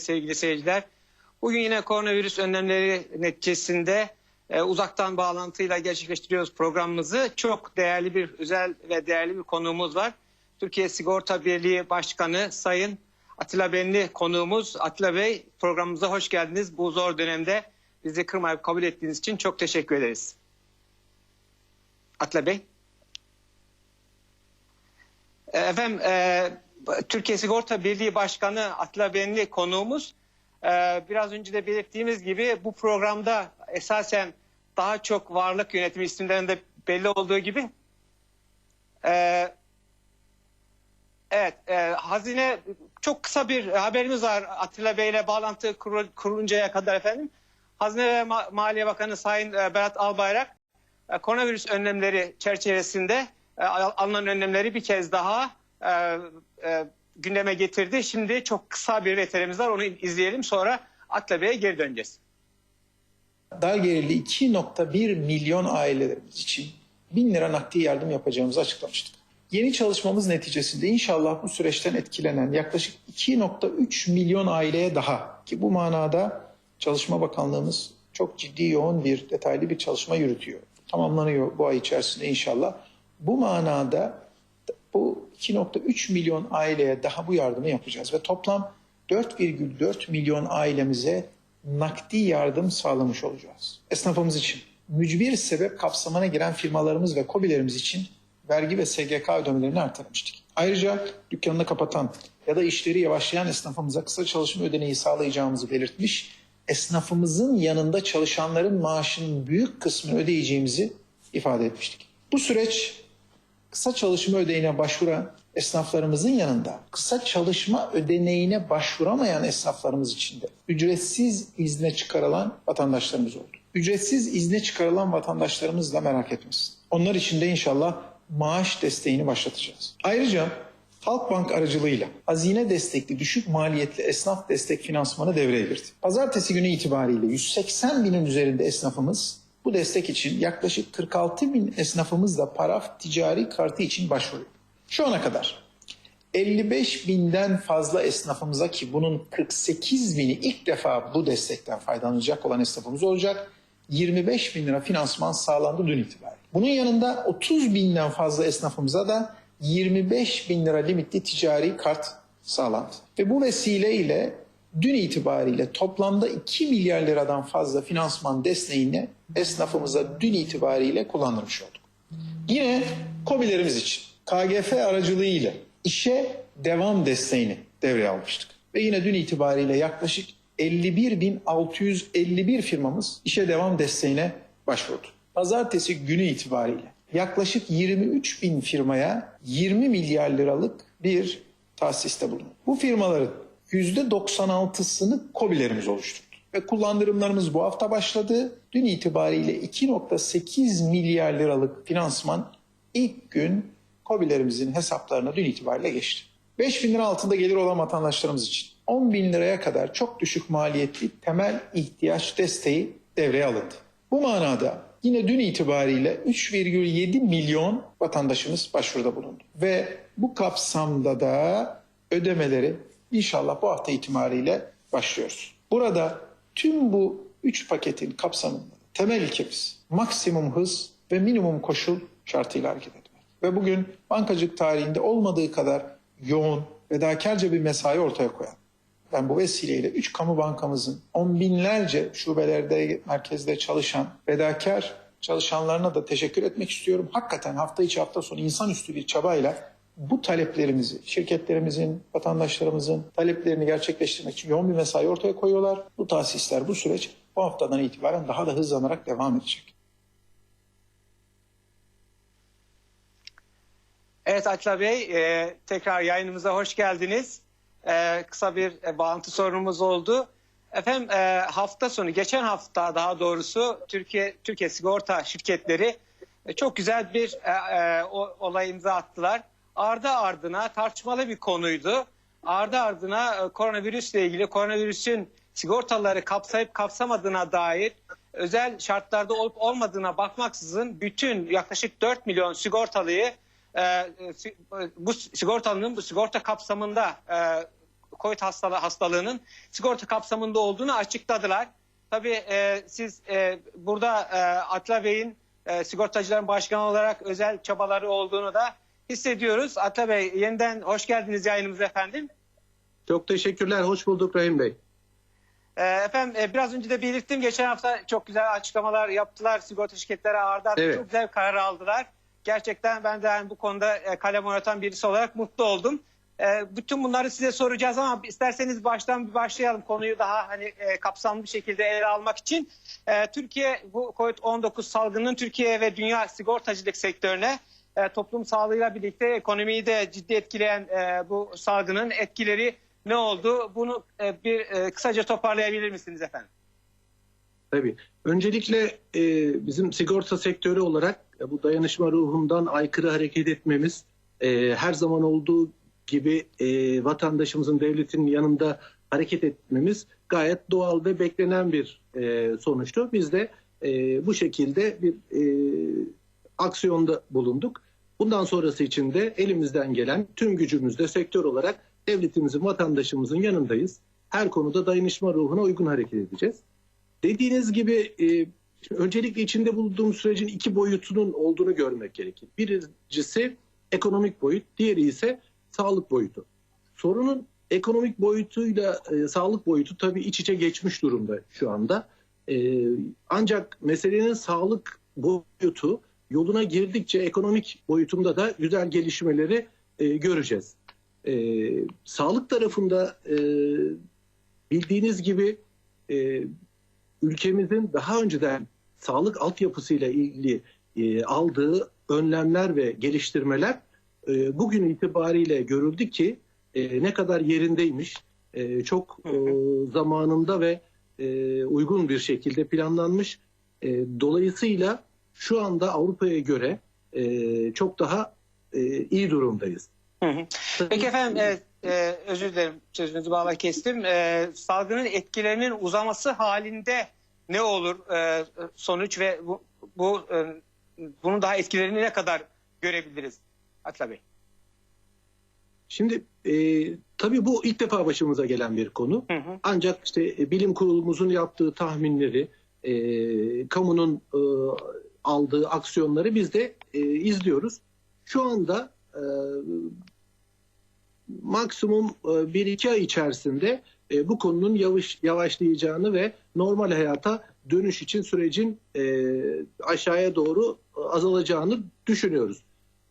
sevgili seyirciler. Bugün yine koronavirüs önlemleri neticesinde e, uzaktan bağlantıyla gerçekleştiriyoruz programımızı. Çok değerli bir özel ve değerli bir konuğumuz var. Türkiye Sigorta Birliği Başkanı Sayın Atilla Benli konuğumuz. Atilla Bey programımıza hoş geldiniz. Bu zor dönemde bizi kırmayıp kabul ettiğiniz için çok teşekkür ederiz. Atilla Bey. E, Efendim e, Türkiye Sigorta Birliği Başkanı Atilla Benli konuğumuz. E, biraz önce de belirttiğimiz gibi bu programda esasen daha çok varlık yönetimi isimlerinde belli olduğu gibi e, evet e, hazine çok kısa bir haberimiz var Atilla Bey ile bağlantı kurul- kuruluncaya kadar efendim. Hazine ve Ma- Maliye Bakanı Sayın e, Berat Albayrak koronavirüs önlemleri çerçevesinde al- alınan önlemleri bir kez daha e, e, gündeme getirdi. Şimdi çok kısa bir veterimiz var onu izleyelim sonra Atilla Bey'e geri döneceğiz. dar gelirli 2.1 milyon ailelerimiz için 1000 lira nakdi yardım yapacağımızı açıklamıştık. Yeni çalışmamız neticesinde inşallah bu süreçten etkilenen yaklaşık 2.3 milyon aileye daha ki bu manada Çalışma Bakanlığımız çok ciddi yoğun bir detaylı bir çalışma yürütüyor. Tamamlanıyor bu ay içerisinde inşallah. Bu manada bu 2.3 milyon aileye daha bu yardımı yapacağız ve toplam 4,4 milyon ailemize nakdi yardım sağlamış olacağız. Esnafımız için, mücbir sebep kapsamına giren firmalarımız ve kobilerimiz için vergi ve SGK ödemelerini artırmıştık. Ayrıca dükkanını kapatan ya da işleri yavaşlayan esnafımıza kısa çalışma ödeneği sağlayacağımızı belirtmiş, esnafımızın yanında çalışanların maaşının büyük kısmını ödeyeceğimizi ifade etmiştik. Bu süreç kısa çalışma ödeneğine başvuran esnaflarımızın yanında kısa çalışma ödeneğine başvuramayan esnaflarımız için de ücretsiz izne çıkarılan vatandaşlarımız oldu. Ücretsiz izne çıkarılan vatandaşlarımız da merak etmesin. Onlar için de inşallah maaş desteğini başlatacağız. Ayrıca Halkbank aracılığıyla hazine destekli düşük maliyetli esnaf destek finansmanı devreye girdi. Pazartesi günü itibariyle 180 binin üzerinde esnafımız bu destek için yaklaşık 46 bin esnafımız da paraf ticari kartı için başvuruyor. Şu ana kadar 55 binden fazla esnafımıza ki bunun 48 bini ilk defa bu destekten faydalanacak olan esnafımız olacak. 25 bin lira finansman sağlandı dün itibariyle. Bunun yanında 30 binden fazla esnafımıza da 25 bin lira limitli ticari kart sağlandı. Ve bu vesileyle dün itibariyle toplamda 2 milyar liradan fazla finansman desteğini esnafımıza dün itibariyle kullandırmış olduk. Yine KOBİ'lerimiz için KGF aracılığıyla işe devam desteğini devreye almıştık. Ve yine dün itibariyle yaklaşık 51.651 firmamız işe devam desteğine başvurdu. Pazartesi günü itibariyle yaklaşık 23 bin firmaya 20 milyar liralık bir tahsiste bulundu. Bu firmaların %96'sını KOBİ'lerimiz oluşturdu. Ve kullandırımlarımız bu hafta başladı. Dün itibariyle 2.8 milyar liralık finansman ilk gün KOBİ'lerimizin hesaplarına dün itibariyle geçti. 5 bin lira altında gelir olan vatandaşlarımız için 10 bin liraya kadar çok düşük maliyetli temel ihtiyaç desteği devreye alındı. Bu manada yine dün itibariyle 3,7 milyon vatandaşımız başvuruda bulundu. Ve bu kapsamda da ödemeleri inşallah bu hafta itibariyle başlıyoruz. Burada tüm bu 3 paketin kapsamında temel ilkemiz maksimum hız ve minimum koşul şartıyla hareket etmek. Ve bugün bankacılık tarihinde olmadığı kadar yoğun, fedakarca bir mesai ortaya koyan ben bu vesileyle 3 kamu bankamızın on binlerce şubelerde, merkezde çalışan fedakar çalışanlarına da teşekkür etmek istiyorum. Hakikaten hafta içi hafta sonu insanüstü bir çabayla bu taleplerimizi, şirketlerimizin, vatandaşlarımızın taleplerini gerçekleştirmek için yoğun bir mesai ortaya koyuyorlar. Bu tahsisler, bu süreç bu haftadan itibaren daha da hızlanarak devam edecek. Evet Atilla Bey e, tekrar yayınımıza hoş geldiniz. E, kısa bir e, bağlantı sorunumuz oldu. Efendim e, hafta sonu geçen hafta daha doğrusu Türkiye Türkiye sigorta şirketleri e, çok güzel bir e, e, olay imza attılar. Ardı ardına tartışmalı bir konuydu. Ardı ardına e, koronavirüsle ilgili koronavirüsün sigortaları kapsayıp kapsamadığına dair özel şartlarda olup olmadığına bakmaksızın bütün yaklaşık 4 milyon sigortalıyı e, e, si- bu sigortalının bu sigorta kapsamında e, COVID hastalığı, hastalığının sigorta kapsamında olduğunu açıkladılar. Tabii e, siz e, burada e, Atla Bey'in e, sigortacıların başkanı olarak özel çabaları olduğunu da hissediyoruz. Atla Bey yeniden hoş geldiniz yayınımıza efendim. Çok teşekkürler. Hoş bulduk Rahim Bey. E, efendim e, biraz önce de belirttim. Geçen hafta çok güzel açıklamalar yaptılar. Sigorta şirketleri ağırdan Evet. çok güzel karar aldılar. Gerçekten ben de yani bu konuda e, kalem oynatan birisi olarak mutlu oldum. E, bütün bunları size soracağız ama isterseniz baştan bir başlayalım konuyu daha hani e, kapsamlı bir şekilde ele almak için. E, Türkiye bu COVID-19 salgının Türkiye ve dünya sigortacılık sektörüne e, toplum sağlığıyla birlikte ekonomiyi de ciddi etkileyen e, bu salgının etkileri ne oldu? Bunu e, bir kısaca toparlayabilir misiniz efendim? Tabii. Öncelikle e, bizim sigorta sektörü olarak e, bu dayanışma ruhundan aykırı hareket etmemiz, e, her zaman olduğu gibi e, vatandaşımızın devletin yanında hareket etmemiz gayet doğal ve beklenen bir e, sonuçtu. Biz de e, bu şekilde bir e, aksiyonda bulunduk. Bundan sonrası için de elimizden gelen tüm gücümüzle sektör olarak devletimizin, vatandaşımızın yanındayız. Her konuda dayanışma ruhuna uygun hareket edeceğiz. Dediğiniz gibi e, öncelikle içinde bulunduğumuz sürecin iki boyutunun olduğunu görmek gerekir. Birincisi ekonomik boyut, diğeri ise sağlık boyutu. Sorunun ekonomik boyutuyla e, sağlık boyutu tabii iç içe geçmiş durumda şu anda. E, ancak meselenin sağlık boyutu yoluna girdikçe ekonomik boyutunda da güzel gelişmeleri e, göreceğiz. E, sağlık tarafında e, bildiğiniz gibi e, ülkemizin daha önceden sağlık altyapısıyla ilgili e, aldığı önlemler ve geliştirmeler e, bugün itibariyle görüldü ki e, ne kadar yerindeymiş. E, çok e, zamanında ve e, uygun bir şekilde planlanmış. E, dolayısıyla şu anda Avrupa'ya göre e, çok daha e, iyi durumdayız. Hı hı. Peki efendim e, e, özür dilerim sözünüzü bağla kestim. E, salgının etkilerinin uzaması halinde ne olur e, sonuç ve bu, bu e, bunun daha etkilerini ne kadar görebiliriz Atla Bey? Şimdi e, tabii bu ilk defa başımıza gelen bir konu. Hı hı. Ancak işte e, bilim kurulumuzun yaptığı tahminleri, e, kamunun e, aldığı aksiyonları biz de e, izliyoruz. Şu anda e, maksimum e, bir iki ay içerisinde e, bu konunun yavaş, yavaşlayacağını ve normal hayata dönüş için sürecin e, aşağıya doğru e, azalacağını düşünüyoruz.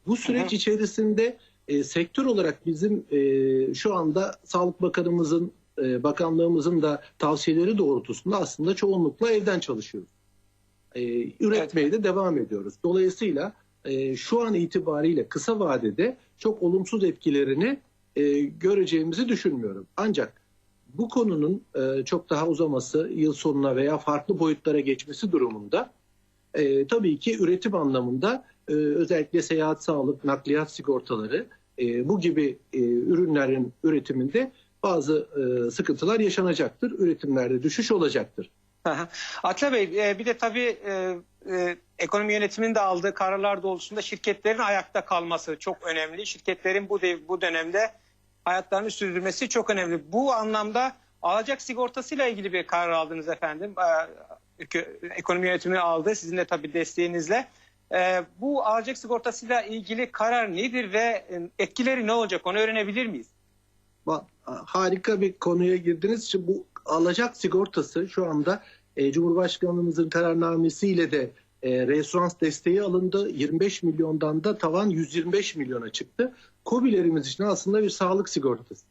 Bu süreç hı. içerisinde e, sektör olarak bizim e, şu anda Sağlık Bakanımızın, e, bakanlığımızın da tavsiyeleri doğrultusunda aslında çoğunlukla evden çalışıyoruz. E, üretmeye de devam ediyoruz. Dolayısıyla e, şu an itibariyle kısa vadede çok olumsuz etkilerini e, göreceğimizi düşünmüyorum. Ancak bu konunun e, çok daha uzaması, yıl sonuna veya farklı boyutlara geçmesi durumunda e, tabii ki üretim anlamında e, özellikle seyahat sağlık, nakliyat sigortaları e, bu gibi e, ürünlerin üretiminde bazı e, sıkıntılar yaşanacaktır. Üretimlerde düşüş olacaktır. Atla Bey e, bir de tabii e, e, ekonomi yönetiminin de aldığı kararlar doğrultusunda şirketlerin ayakta kalması çok önemli. Şirketlerin bu bu dönemde hayatlarını sürdürmesi çok önemli. Bu anlamda alacak sigortasıyla ilgili bir karar aldınız efendim. E, ekonomi yönetimi aldı sizin de tabii desteğinizle. E, bu alacak sigortasıyla ilgili karar nedir ve e, etkileri ne olacak onu öğrenebilir miyiz? Harika bir konuya girdiniz. Şimdi bu alacak sigortası şu anda e, Cumhurbaşkanımızın kararnamesiyle de e, referans desteği alındı. 25 milyondan da tavan 125 milyona çıktı. KOBİ'lerimiz için aslında bir sağlık sigortası.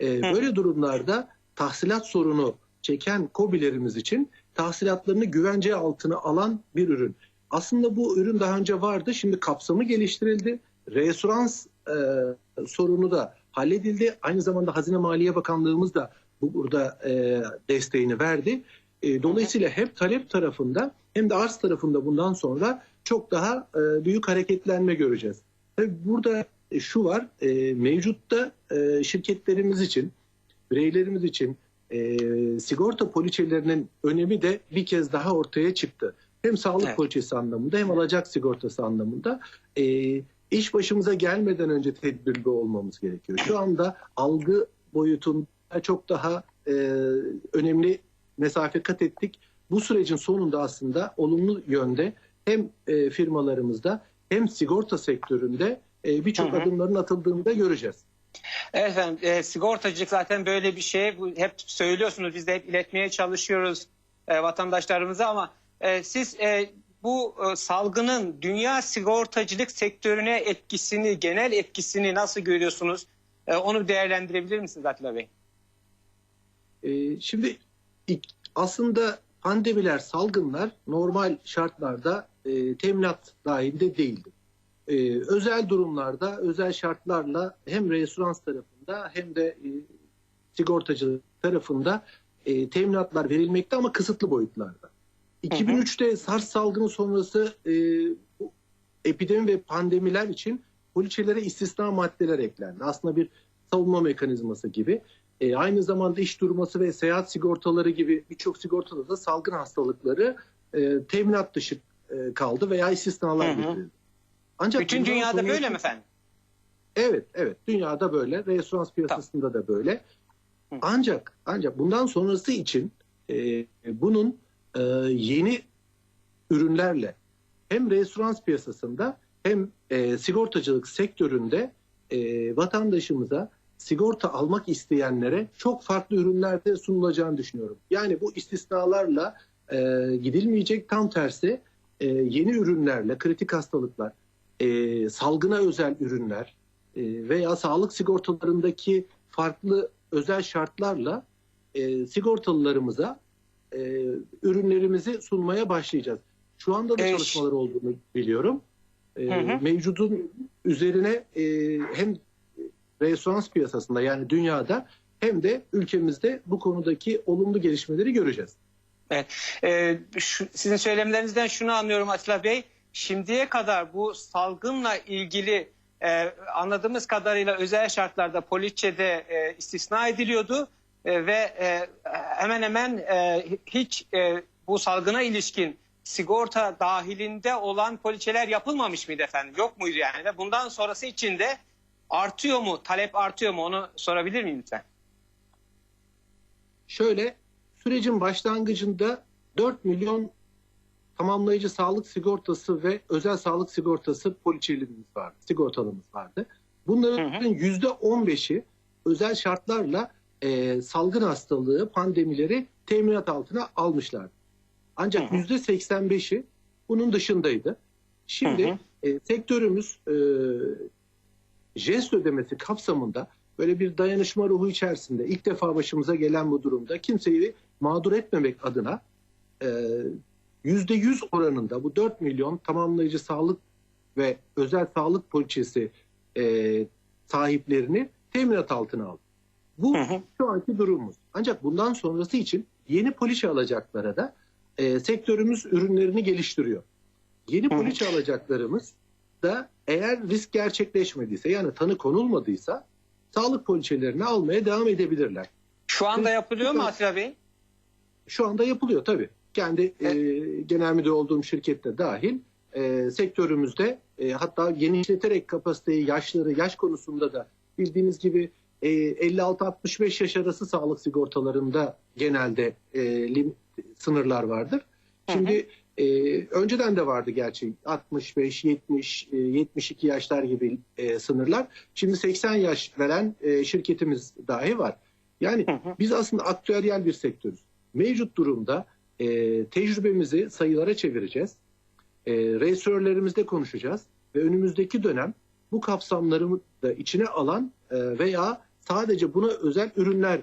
E, böyle durumlarda tahsilat sorunu çeken KOBİ'lerimiz için tahsilatlarını güvence altına alan bir ürün. Aslında bu ürün daha önce vardı. Şimdi kapsamı geliştirildi. Referans e, sorunu da halledildi. Aynı zamanda Hazine Maliye Bakanlığımız da bu burada e, desteğini verdi. E, dolayısıyla hem talep tarafında hem de arz tarafında bundan sonra çok daha e, büyük hareketlenme göreceğiz. Tabii burada şu var, e, mevcutta e, şirketlerimiz için, bireylerimiz için e, sigorta poliçelerinin önemi de bir kez daha ortaya çıktı. Hem sağlık Evet. poliçesi anlamında hem alacak sigortası anlamında. E, iş başımıza gelmeden önce tedbirli olmamız gerekiyor. Şu anda algı boyutunda çok daha e, önemli mesafe kat ettik. Bu sürecin sonunda aslında olumlu yönde hem e, firmalarımızda hem sigorta sektöründe e, birçok adımların atıldığını da göreceğiz. Evet efendim e, sigortacılık zaten böyle bir şey. Bu, hep söylüyorsunuz biz de hep iletmeye çalışıyoruz e, vatandaşlarımıza ama e, siz e, bu e, salgının dünya sigortacılık sektörüne etkisini, genel etkisini nasıl görüyorsunuz? E, onu değerlendirebilir misiniz Atilla Bey? E, şimdi aslında pandemiler, salgınlar normal şartlarda e, teminat dahilinde değildi. E, özel durumlarda, özel şartlarla hem restoran tarafında hem de e, sigortacılık tarafında e, teminatlar verilmekte ama kısıtlı boyutlarda. 2003'te SARS salgını sonrası e, epidemi ve pandemiler için poliçelere istisna maddeler eklendi. Aslında bir savunma mekanizması gibi. E, aynı zamanda iş durması ve seyahat sigortaları gibi birçok sigortada da salgın hastalıkları e, teminat dışı e, kaldı veya istisnalar getirildi. Ancak Bütün dünyada böyle mi efendim? Evet, evet. Dünyada böyle, restoran piyasasında da böyle. Hı. Ancak ancak bundan sonrası için e, bunun e, yeni ürünlerle hem restoran piyasasında hem e, sigortacılık sektöründe e, vatandaşımıza sigorta almak isteyenlere çok farklı ürünlerde sunulacağını düşünüyorum. Yani bu istisnalarla e, gidilmeyecek tam tersi e, yeni ürünlerle kritik hastalıklar, e, salgına özel ürünler e, veya sağlık sigortalarındaki farklı özel şartlarla e, sigortalılarımıza e, ürünlerimizi sunmaya başlayacağız. Şu anda da çalışmalar olduğunu biliyorum. E, Hı hı. Mevcudun üzerine e, hem restoran piyasasında yani dünyada hem de ülkemizde bu konudaki olumlu gelişmeleri göreceğiz. Ee, şu- sizin söylemlerinizden şunu anlıyorum Atilla Bey. Şimdiye kadar bu salgınla ilgili e, anladığımız kadarıyla özel şartlarda poliçede e, istisna ediliyordu E, ve e, hemen hemen e, hiç e, bu salgına ilişkin sigorta dahilinde olan poliçeler yapılmamış mıydı efendim? Yok muydu yani? Ve bundan sonrası için de artıyor mu? Talep artıyor mu? Onu sorabilir miyim lütfen? Şöyle sürecin başlangıcında 4 milyon tamamlayıcı sağlık sigortası ve özel sağlık sigortası poliçelerimiz vardı, sigortalımız vardı. Bunların yüzde 15'i özel şartlarla e, salgın hastalığı, pandemileri teminat altına almışlardı. Ancak Hı hı. yüzde 85'i bunun dışındaydı. Şimdi Hı e, sektörümüz e, jest ödemesi kapsamında böyle bir dayanışma ruhu içerisinde ilk defa başımıza gelen bu durumda kimseyi mağdur etmemek adına e, yüzde yüz oranında bu 4 milyon tamamlayıcı sağlık ve özel sağlık poliçesi e, sahiplerini teminat altına aldı. Bu Hı hı. şu anki durumumuz. Ancak bundan sonrası için yeni poliçe alacaklara da e, sektörümüz ürünlerini geliştiriyor. Yeni poliçe alacaklarımız da eğer risk gerçekleşmediyse yani tanı konulmadıysa sağlık poliçelerini almaya devam edebilirler. Şu anda yapılıyor mu Atilla Bey? Şu anda yapılıyor tabii. Kendi e, genel müdür olduğum şirkette dahil e, sektörümüzde e, hatta genişleterek kapasiteyi yaşları yaş konusunda da bildiğiniz gibi e, 56-65 yaş arası sağlık sigortalarında genelde e, lim- sınırlar vardır. Şimdi e, önceden de vardı gerçi 65, 70, e, 72 yaşlar gibi e, sınırlar. Şimdi 80 yaş veren e, şirketimiz dahi var. Yani Hı hı. biz aslında aktüeryel bir sektörüz. Mevcut durumda e, tecrübemizi sayılara çevireceğiz. E, reisörlerimizle konuşacağız ve önümüzdeki dönem bu kapsamları da içine alan e, veya sadece buna özel ürünler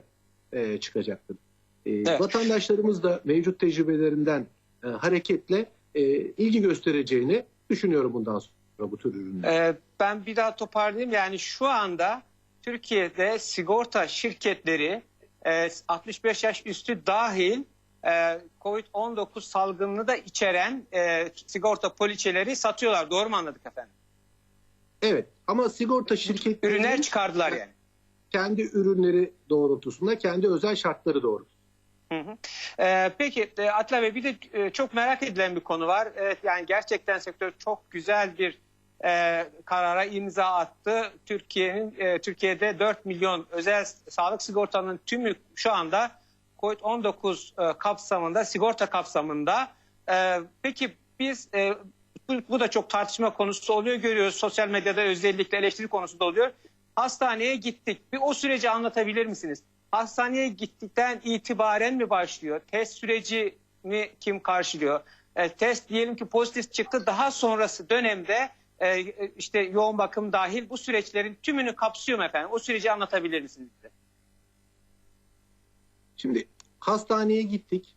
e, çıkacaktır. E, Evet. Vatandaşlarımız da mevcut tecrübelerinden e, hareketle e, ilgi göstereceğini düşünüyorum bundan sonra bu tür ürünler. Ee, ben bir daha toparlayayım. Yani şu anda Türkiye'de sigorta şirketleri e, 65 yaş üstü dahil e, COVID-19 salgınını da içeren e, sigorta poliçeleri satıyorlar. Doğru mu anladık efendim? Evet ama sigorta şirketleri Ürünler çıkardılar yani. kendi ürünleri doğrultusunda kendi özel şartları doğrultusunda. Ee, peki e, Atilla Bey bir de e, çok merak edilen bir konu var. Evet yani gerçekten sektör çok güzel bir e, karara imza attı. Türkiye'nin e, Türkiye'de 4 milyon özel sağlık sigortanın tümü şu anda COVID-19 e, kapsamında, sigorta kapsamında. E, peki biz e, bu, bu da çok tartışma konusu oluyor görüyoruz. Sosyal medyada özellikle eleştiri konusu da oluyor. Hastaneye gittik. Bir o süreci anlatabilir misiniz? Hastaneye gittikten itibaren mi başlıyor? Test sürecini kim karşılıyor? E, test diyelim ki pozitif çıktı. Daha sonrası dönemde e, işte yoğun bakım dahil bu süreçlerin tümünü kapsıyor mu efendim? O süreci anlatabilir misiniz bize? Şimdi hastaneye gittik.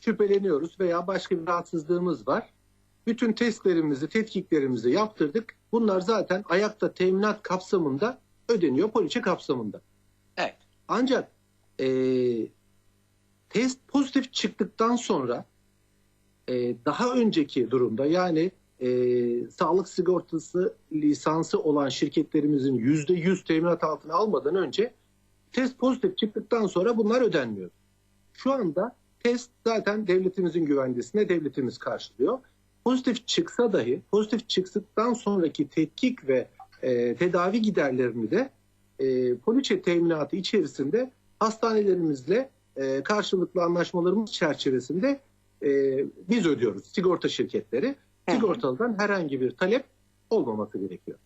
Şüpheleniyoruz veya başka bir rahatsızlığımız var. Bütün testlerimizi, tetkiklerimizi yaptırdık. Bunlar zaten ayakta teminat kapsamında ödeniyor, poliçe kapsamında. Evet. Ancak eee, test pozitif çıktıktan sonra eee, daha önceki durumda yani eee, sağlık sigortası lisansı olan şirketlerimizin yüzde yüz teminat altına almadan önce test pozitif çıktıktan sonra bunlar ödenmiyor. Şu anda test zaten devletimizin güvencesinde devletimiz karşılıyor. Pozitif çıksa dahi pozitif çıktıktan sonraki tetkik ve e, tedavi giderlerini de e, poliçe teminatı içerisinde hastanelerimizle e, karşılıklı anlaşmalarımız çerçevesinde e, biz ödüyoruz sigorta şirketleri. Sigortalıdan herhangi bir talep olmaması gerekiyor.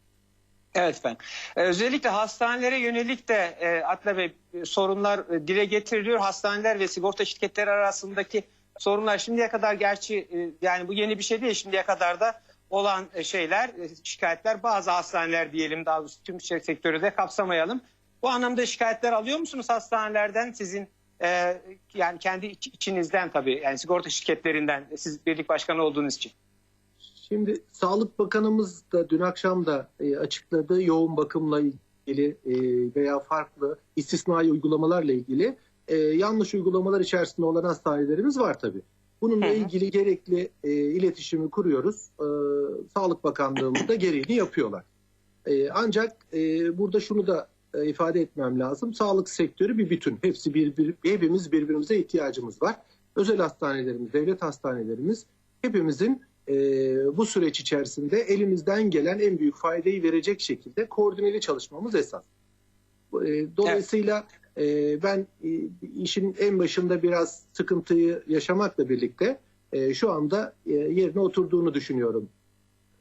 Evet efendim. Ee, özellikle hastanelere yönelik de e, Atla Bey e, sorunlar e, dile getiriliyor. Hastaneler ve sigorta şirketleri arasındaki sorunlar şimdiye kadar gerçi e, yani bu yeni bir şey değil. Şimdiye kadar da olan e, şeyler, e, şikayetler bazı hastaneler diyelim daha doğrusu tüm şey sektörü de kapsamayalım. Bu anlamda şikayetler alıyor musunuz hastanelerden sizin e, yani kendi iç- içinizden tabii yani sigorta şirketlerinden siz birlik başkanı olduğunuz için. Şimdi Sağlık Bakanımız da dün akşam da e, açıkladığı yoğun bakımla ilgili e, veya farklı istisnai uygulamalarla ilgili e, yanlış uygulamalar içerisinde olan hastanelerimiz var tabii. Bununla hı. ilgili gerekli e, iletişimi kuruyoruz. E, Sağlık Bakanlığımız da gereğini yapıyorlar. E, ancak e, burada şunu da e, ifade etmem lazım. Sağlık sektörü bir bütün. Hepsi bir, bir, hepimiz birbirimize ihtiyacımız var. Özel hastanelerimiz, devlet hastanelerimiz hepimizin e, bu süreç içerisinde elimizden gelen en büyük faydayı verecek şekilde koordineli çalışmamız esas. E, dolayısıyla e, ben e, işin en başında biraz sıkıntıyı yaşamakla birlikte e, şu anda e, yerine oturduğunu düşünüyorum.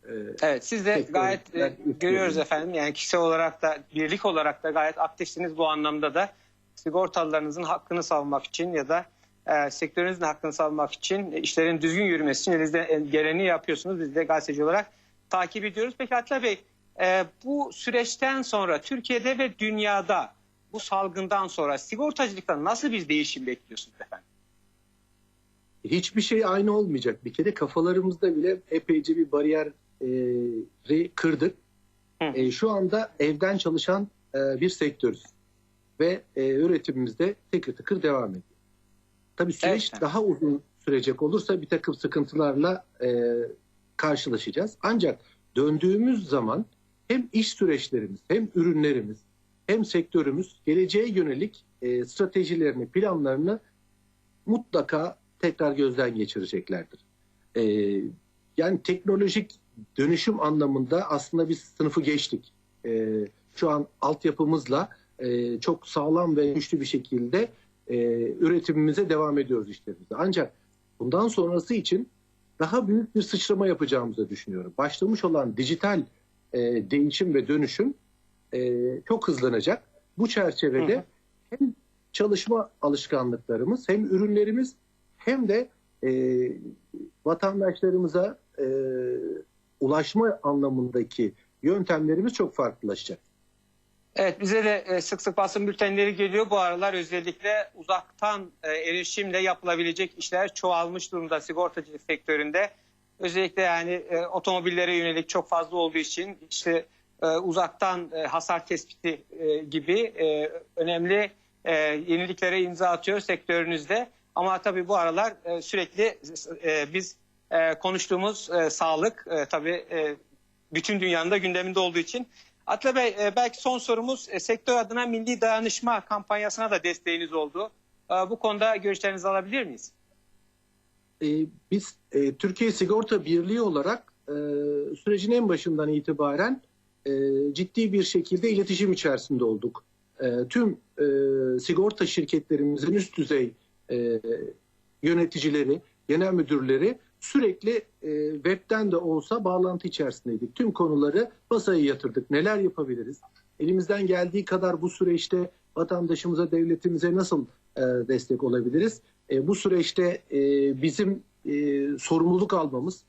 E, Evet siz de gayet e, görüyoruz efendim. Yani kişisel olarak da birlik olarak da gayet aktifsiniz bu anlamda da. Sigortalılarınızın hakkını savunmak için ya da e, sektörünüzün hakkını savunmak için e, işlerin düzgün yürümesi için elinizden geleni yapıyorsunuz. Biz de gazeteci olarak takip ediyoruz. Peki Atla Bey e, bu süreçten sonra Türkiye'de ve dünyada bu salgından sonra sigortacılıkta nasıl bir değişim bekliyorsunuz efendim? hiçbir şey aynı olmayacak. Bir kere kafalarımızda bile epeyce bir bariyeri kırdık. Hı. E, şu anda evden çalışan e, bir sektörüz. Ve e, üretimimiz de tıkır tıkır devam ediyor. Tabii süreç Evet. daha uzun sürecek olursa bir takım sıkıntılarla e, karşılaşacağız. Ancak döndüğümüz zaman hem iş süreçlerimiz hem ürünlerimiz hem sektörümüz geleceğe yönelik e, stratejilerini, planlarını mutlaka tekrar gözden geçireceklerdir. E, yani teknolojik dönüşüm anlamında aslında biz sınıfı geçtik. E, şu an altyapımızla e, çok sağlam ve güçlü bir şekilde e, üretimimize devam ediyoruz işlerimize. Ancak bundan sonrası için daha büyük bir sıçrama yapacağımızı düşünüyorum. Başlamış olan dijital e, değişim ve dönüşüm e, çok hızlanacak. Bu çerçevede Hı hı. hem çalışma alışkanlıklarımız hem ürünlerimiz hem de e, vatandaşlarımıza e, ulaşma anlamındaki yöntemlerimiz çok farklılaşacak. Evet bize de e, sık sık basın bültenleri geliyor. Bu aralar özellikle uzaktan e, erişimle yapılabilecek işler çoğalmış durumda sigortacılık sektöründe. Özellikle yani e, otomobillere yönelik çok fazla olduğu için işte e, uzaktan e, hasar tespiti e, gibi önemli yeniliklere imza atıyor sektörünüzde. Ama tabii bu aralar sürekli biz konuştuğumuz sağlık tabii bütün dünyanın da gündeminde olduğu için Atla Bey belki son sorumuz sektör adına milli dayanışma kampanyasına da desteğiniz oldu. Bu konuda görüşlerinizi alabilir miyiz? Biz Türkiye Sigorta Birliği olarak sürecin en başından itibaren e, ciddi bir şekilde iletişim içerisinde olduk. E, tüm e, sigorta şirketlerimizin üst düzey yöneticileri, genel müdürleri sürekli webten de olsa bağlantı içerisindeydik. Tüm konuları masaya yatırdık. Neler yapabiliriz? Elimizden geldiği kadar bu süreçte vatandaşımıza, devletimize nasıl destek olabiliriz? Bu süreçte bizim sorumluluk almamız,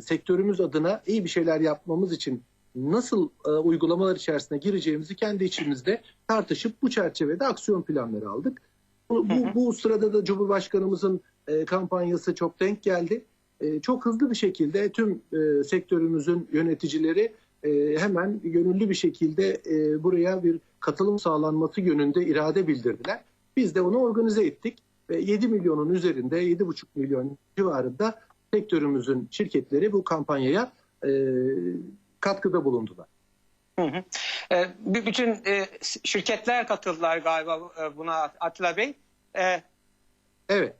sektörümüz adına iyi bir şeyler yapmamız için nasıl e, uygulamalar içerisine gireceğimizi kendi içimizde tartışıp bu çerçevede aksiyon planları aldık. Bu, bu, bu sırada da Cumhurbaşkanımızın e, kampanyası çok denk geldi. E, çok hızlı bir şekilde tüm e, sektörümüzün yöneticileri e, hemen gönüllü bir şekilde e, buraya bir katılım sağlanması yönünde irade bildirdiler. Biz de onu organize ettik ve 7 milyonun üzerinde 7,5 milyon civarında sektörümüzün şirketleri bu kampanyaya e, katkıda bulundular. Hı hı. E, bütün e, şirketler katıldılar galiba e, buna Atilla Bey. E, Evet.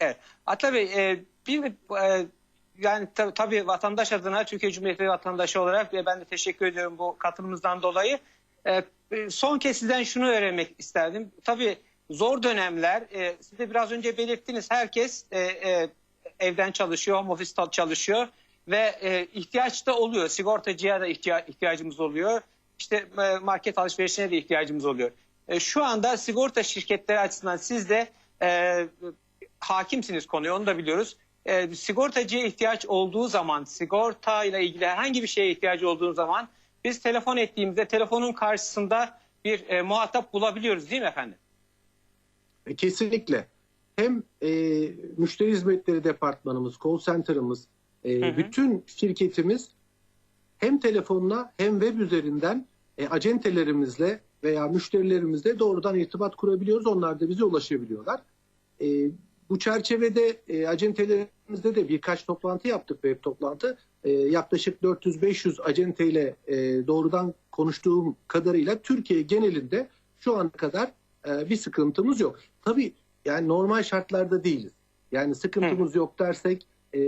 Evet. Atla Bey, e, bir e, yani tab- tabii vatandaş adına Türkiye Cumhuriyeti vatandaşı olarak ve ben de teşekkür ediyorum bu katılımınızdan dolayı. E, e, son kez sizden şunu öğrenmek isterdim. Tabii zor dönemler. E, siz de biraz önce belirttiniz. Herkes e, e, evden çalışıyor, home office çalışıyor ve e, ihtiyaç da oluyor. Sigortacıya da ihtiya- ihtiyacımız oluyor. İşte e, market alışverişine de ihtiyacımız oluyor. E, şu anda sigorta şirketleri açısından siz de e, hakimsiniz konuya onu da biliyoruz. E, sigortacıya ihtiyaç olduğu zaman, sigorta ile ilgili herhangi bir şeye ihtiyacı olduğu zaman biz telefon ettiğimizde telefonun karşısında bir e, muhatap bulabiliyoruz değil mi efendim? Kesinlikle. Hem e, müşteri hizmetleri departmanımız, call center'ımız, e, Hı hı. bütün şirketimiz hem telefonla hem web üzerinden e, acentelerimizle veya müşterilerimizle doğrudan irtibat kurabiliyoruz. Onlar da bize ulaşabiliyorlar. E, bu çerçevede e, acentelerimizde de birkaç toplantı yaptık, web toplantı. E, yaklaşık 400-500 acenteyle e, doğrudan konuştuğum kadarıyla Türkiye genelinde şu ana kadar e, bir sıkıntımız yok. Tabii yani normal şartlarda değiliz. Yani sıkıntımız yok dersek e,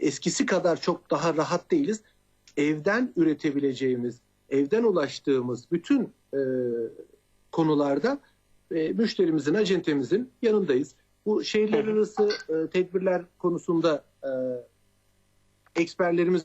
eskisi kadar çok daha rahat değiliz. Evden üretebileceğimiz, evden ulaştığımız bütün e, konularda e, müşterimizin, acentemizin yanındayız. Bu şehirler arası e, tedbirler konusunda e, eksperlerimiz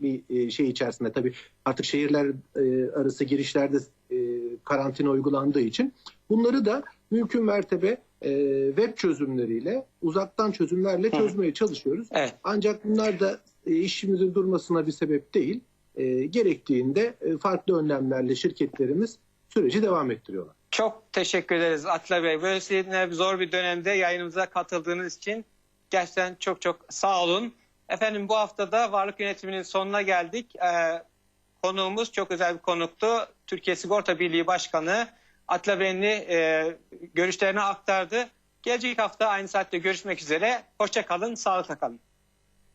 bir e, şey içerisinde tabii artık şehirler e, arası girişlerde e, karantina uygulandığı için bunları da mümkün mertebe e, web çözümleriyle uzaktan çözümlerle Hı. çözmeye çalışıyoruz. Evet. Ancak bunlar da e, işimizin durmasına bir sebep değil. E, gerektiğinde e, farklı önlemlerle şirketlerimiz süreci devam ettiriyorlar. Çok teşekkür ederiz Atilla Bey. Böylesine zor bir dönemde yayınımıza katıldığınız için gerçekten çok çok sağ olun. Efendim bu haftada varlık yönetiminin sonuna geldik. Ee, konuğumuz çok özel bir konuktu. Türkiye Sigorta Birliği Başkanı Atilla Bey'in e, görüşlerini aktardı. Gelecek hafta aynı saatte görüşmek üzere. Hoşça kalın, sağlıkla kalın.